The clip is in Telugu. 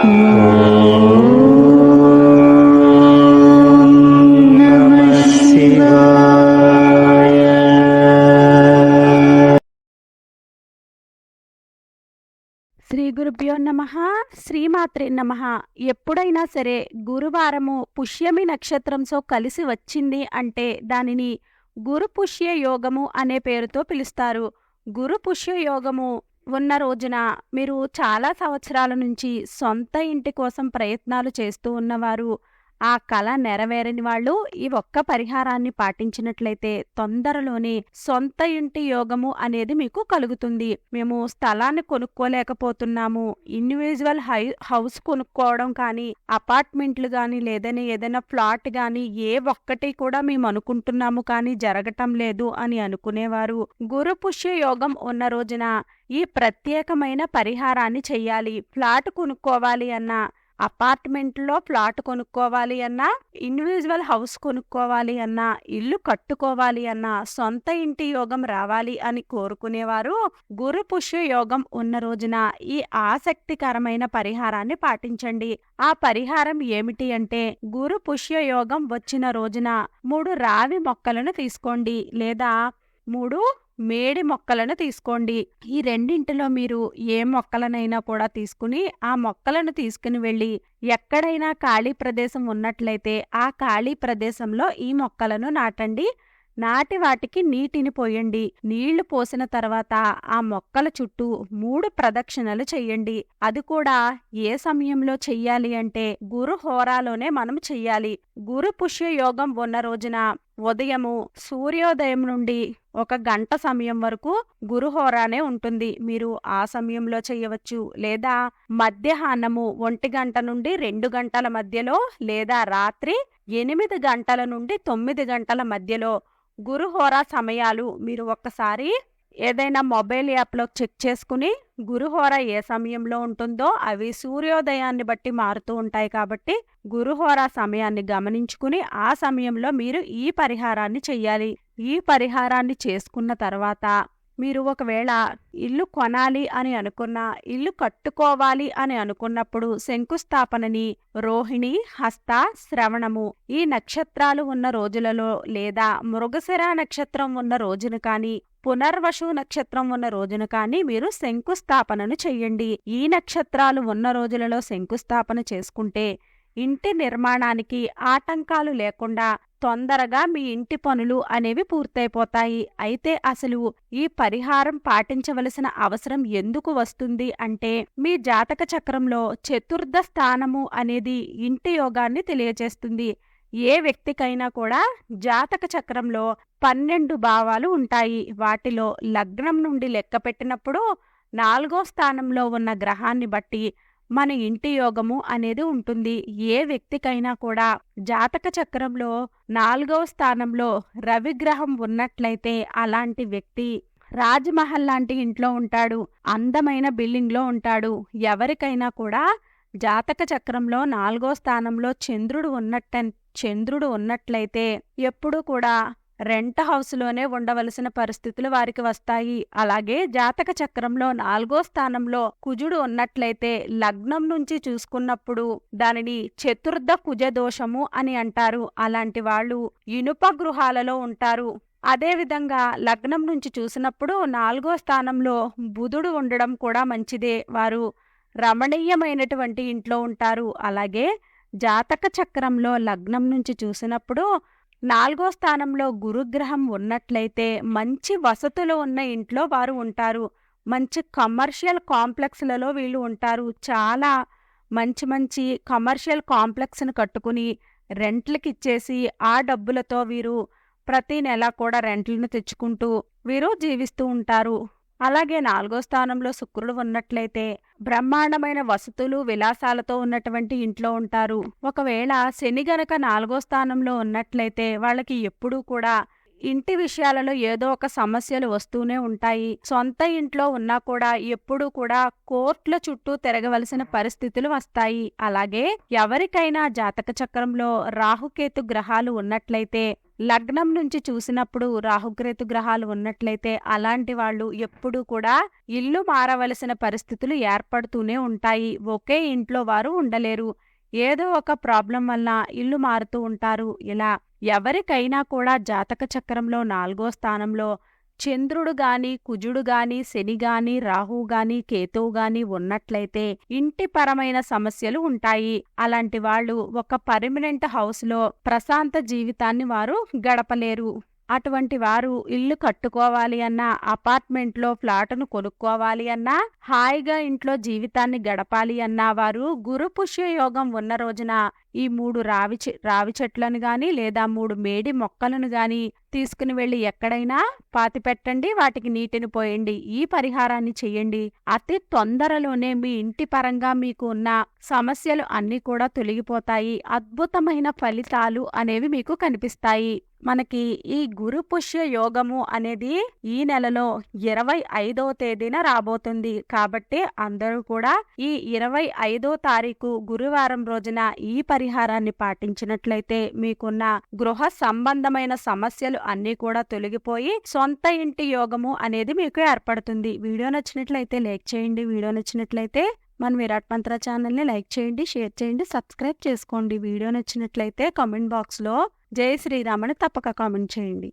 నమః శ్రీ గురుభ్యో నమ శ్రీమాత్రే నమ. ఎప్పుడైనా సరే గురువారము పుష్యమి నక్షత్రంతో కలిసి వచ్చింది అంటే దానిని గురు పుష్య యోగము అనే పేరుతో పిలుస్తారు. గురు పుష్య యోగము ఉన్న రోజున మీరు చాలా సంవత్సరాల నుంచి సొంత ఇంటి కోసం ప్రయత్నాలు చేస్తూ ఉన్నవారు ఆ కళ నెరవేరని వాళ్ళు ఈ ఒక్క పరిహారాన్ని పాటించినట్లయితే తొందరలోనే సొంత ఇంటి యోగము అనేది మీకు కలుగుతుంది. మేము స్థలాన్ని కొనుక్కోలేకపోతున్నాము. ఇండివిజువల్ హై హౌస్ కొనుక్కోవడం కానీ అపార్ట్మెంట్లు కానీ లేదని ఏదైనా ఫ్లాట్ కానీ ఏ ఒక్కటి కూడా మేము అనుకుంటున్నాము కానీ జరగటం లేదు అని అనుకునేవారు. గురు పుష్య యోగం ఉన్న రోజున ఈ ప్రత్యేకమైన పరిహారాన్ని చెయ్యాలి. ఫ్లాట్ కొనుక్కోవాలి అన్నా అపార్ట్మెంట్లో ప్లాట్ కొనుక్కోవాలి అన్నా ఇండివిజువల్ హౌస్ కొనుక్కోవాలి అన్నా ఇల్లు కట్టుకోవాలి అన్నా సొంత ఇంటి యోగం రావాలి అని కోరుకునేవారు గురు పుష్య యోగం ఉన్న రోజున ఈ ఆసక్తికరమైన పరిహారాన్ని పాటించండి. ఆ పరిహారం ఏమిటి అంటే గురు పుష్య యోగం వచ్చిన రోజున మూడు రావి మొక్కలను తీసుకోండి లేదా మూడు మేడి మొక్కలను తీసుకోండి. ఈ రెండింటిలో మీరు ఏ మొక్కలనైనా కూడా తీసుకుని ఆ మొక్కలను తీసుకుని వెళ్ళి ఎక్కడైనా ఖాళీ ప్రదేశం ఉన్నట్లయితే ఆ ఖాళీ ప్రదేశంలో ఈ మొక్కలను నాటండి. నాటి వాటికి నీటిని పోయండి. నీళ్ళు పోసిన తర్వాత ఆ మొక్కల చుట్టూ మూడు ప్రదక్షిణలు చెయ్యండి అది కూడా ఏ సమయంలో చెయ్యాలి అంటే గురు హోరాలోనే మనం చెయ్యాలి. గురు పుష్య యోగం ఉన్న రోజున ఉదయము సూర్యోదయం నుండి ఒక గంట సమయం వరకు గురుహోరానే ఉంటుంది. మీరు ఆ సమయంలో చేయవచ్చు. లేదా మధ్యాహ్నము ఒంటి గంట నుండి రెండు గంటల మధ్యలో లేదా రాత్రి ఎనిమిది గంటల నుండి తొమ్మిది గంటల మధ్యలో గురుహోరా సమయాలు మీరు ఒక్కసారి ఏదైనా మొబైల్ యాప్లో చెక్ చేసుకుని గురుహోర ఏ సమయంలో ఉంటుందో అవి సూర్యోదయాన్ని బట్టి మారుతూ ఉంటాయి కాబట్టి గురుహోర సమయాన్ని గమనించుకుని ఆ సమయంలో మీరు ఈ పరిహారాన్ని చెయ్యాలి. ఈ పరిహారాన్ని చేసుకున్న తర్వాత మీరు ఒకవేళ ఇల్లు కొనాలి అని అనుకున్నా ఇల్లు కట్టుకోవాలి అని అనుకున్నప్పుడు శంకుస్థాపనని రోహిణి హస్త శ్రవణము ఈ నక్షత్రాలు ఉన్న రోజులలో లేదా మృగశిర నక్షత్రం ఉన్న రోజున కానీ పునర్వసు నక్షత్రం ఉన్న రోజున కానీ మీరు శంకుస్థాపనను చెయ్యండి ఈ నక్షత్రాలు ఉన్న రోజులలో శంకుస్థాపన చేసుకుంటే ఇంటి నిర్మాణానికి ఆటంకాలు లేకుండా తొందరగా మీ ఇంటి పనులు అనేవి పూర్తయిపోతాయి. అయితే అసలు ఈ పరిహారం పాటించవలసిన అవసరం ఎందుకు వస్తుంది అంటే మీ జాతక చక్రంలో చతుర్థ స్థానము అనేది ఇంటి యోగాన్ని తెలియజేస్తుంది. ఏ వ్యక్తికైనా కూడా జాతక చక్రంలో పన్నెండు భావాలు ఉంటాయి. వాటిలో లగ్నం నుండి లెక్క పెట్టినప్పుడు నాలుగో స్థానంలో ఉన్న గ్రహాన్ని బట్టి మన ఇంటి యోగము అనేది ఉంటుంది. ఏ వ్యక్తికైనా కూడా జాతక చక్రంలో నాలుగవ స్థానంలో రవిగ్రహం ఉన్నట్లయితే అలాంటి వ్యక్తి రాజ్మహల్ లాంటి ఇంట్లో ఉంటాడు. అందమైన బిల్డింగ్లో ఉంటాడు. ఎవరికైనా కూడా జాతక చక్రంలో నాలుగో స్థానంలో చంద్రుడు ఉన్నట్ట చంద్రుడు ఉన్నట్లయితే ఎప్పుడూ కూడా రెంట్ హౌస్లోనే ఉండవలసిన పరిస్థితులు వారికి వస్తాయి. అలాగే జాతక చక్రంలో నాలుగో స్థానంలో కుజుడు ఉన్నట్లయితే లగ్నం నుంచి చూసుకున్నప్పుడు దానిని చతుర్థ కుజ దోషము అని అంటారు. అలాంటి వాళ్ళు ఇనుప గృహాలలో ఉంటారు. అదేవిధంగా లగ్నం నుంచి చూసినప్పుడు నాలుగో స్థానంలో బుధుడు ఉండడం కూడా మంచిదే. వారు రమణీయమైనటువంటి ఇంట్లో ఉంటారు. అలాగే జాతక చక్రంలో లగ్నం నుంచి చూసినప్పుడు నాలుగో స్థానంలో గురుగ్రహం ఉన్నట్లయితే మంచి వసతులు ఉన్న ఇంట్లో వారు ఉంటారు. మంచి కమర్షియల్ కాంప్లెక్స్లలో వీళ్ళు ఉంటారు. చాలా మంచి మంచి కమర్షియల్ కాంప్లెక్స్ను కట్టుకుని రెంట్లకి ఇచ్చేసి ఆ డబ్బులతో వీరు ప్రతి నెల కూడా రెంట్లను తెచ్చుకుంటూ వీరు జీవిస్తూ ఉంటారు. అలాగే నాలుగో స్థానంలో శుక్రుడు ఉన్నట్లయితే బ్రహ్మాండమైన వసతులు విలాసాలతో ఉన్నటువంటి ఇంట్లో ఉంటారు. ఒకవేళ శని గనక నాలుగో స్థానంలో ఉన్నట్లయితే వాళ్ళకి ఎప్పుడూ కూడా ఇంటి విషయాలలో ఏదో ఒక సమస్యలు వస్తూనే ఉంటాయి. సొంత ఇంట్లో ఉన్నా కూడా ఎప్పుడూ కూడా కోర్టుల చుట్టూ తిరగవలసిన పరిస్థితులు వస్తాయి. అలాగే ఎవరికైనా జాతక చక్రంలో రాహుకేతు గ్రహాలు ఉన్నట్లయితే లగ్నం నుంచి చూసినప్పుడు రాహుగ్రేతు గ్రహాలు ఉన్నట్లయితే అలాంటి వాళ్ళు ఎప్పుడూ కూడా ఇల్లు మారవలసిన పరిస్థితులు ఏర్పడుతూనే ఉంటాయి. ఒకే ఇంట్లో వారు ఉండలేరు. ఏదో ఒక ప్రాబ్లం వల్ల ఇల్లు మారుతూ ఉంటారు. ఇలా ఎవరికైనా కూడా జాతక చక్రంలో నాలుగో స్థానంలో చంద్రుడు గాని కుజుడు గాని శని గాని రాహువు గాని కేతువు గాని ఉన్నట్లయితే ఇంటి పరమైన సమస్యలు ఉంటాయి. అలాంటి వాళ్ళు ఒక పర్మనెంట్ హౌస్లో ప్రశాంత జీవితాన్ని వారు గడపలేరు. అటువంటి వారు ఇల్లు కట్టుకోవాలి అన్నా అపార్ట్మెంట్లో ఫ్లాటును కొనుక్కోవాలి అన్నా హాయిగా ఇంట్లో జీవితాన్ని గడపాలి అన్నా వారు గురు పుష్య యోగం ఉన్న రోజున ఈ మూడు రావి రావి చెట్లను గాని లేదా మూడు మేడి మొక్కలను గాని తీసుకుని వెళ్ళి ఎక్కడైనా పాతి పెట్టండి వాటికి నీటిని పోయండి ఈ పరిహారాన్ని చేయండి. అతి తొందరలోనే మీ ఇంటి పరంగా మీకు ఉన్న సమస్యలు అన్నీ కూడా తొలగిపోతాయి. అద్భుతమైన ఫలితాలు అనేవి మీకు కనిపిస్తాయి. మనకి ఈ గురు పుష్య యోగము అనేది ఈ నెలలో ఇరవై ఐదో తేదీన రాబోతుంది. కాబట్టి అందరూ కూడా ఈ ఇరవై ఐదో తారీఖు గురువారం రోజున ఈ పరిహారాన్ని పాటించినట్లయితే మీకున్న గృహ సంబంధమైన సమస్యలు అన్నీ కూడా తొలగిపోయి సొంత ఇంటి యోగము అనేది మీకు ఏర్పడుతుంది. వీడియో నచ్చినట్లయితే లైక్ చేయండి. వీడియో నచ్చినట్లయితే మన విరాట్ మంత్ర ఛానల్ని లైక్ చేయండి షేర్ చేయండి సబ్స్క్రైబ్ చేసుకోండి. వీడియో నచ్చినట్లయితే కామెంట్ బాక్స్లో జై శ్రీరామ్ అని తప్పక కామెంట్ చేయండి.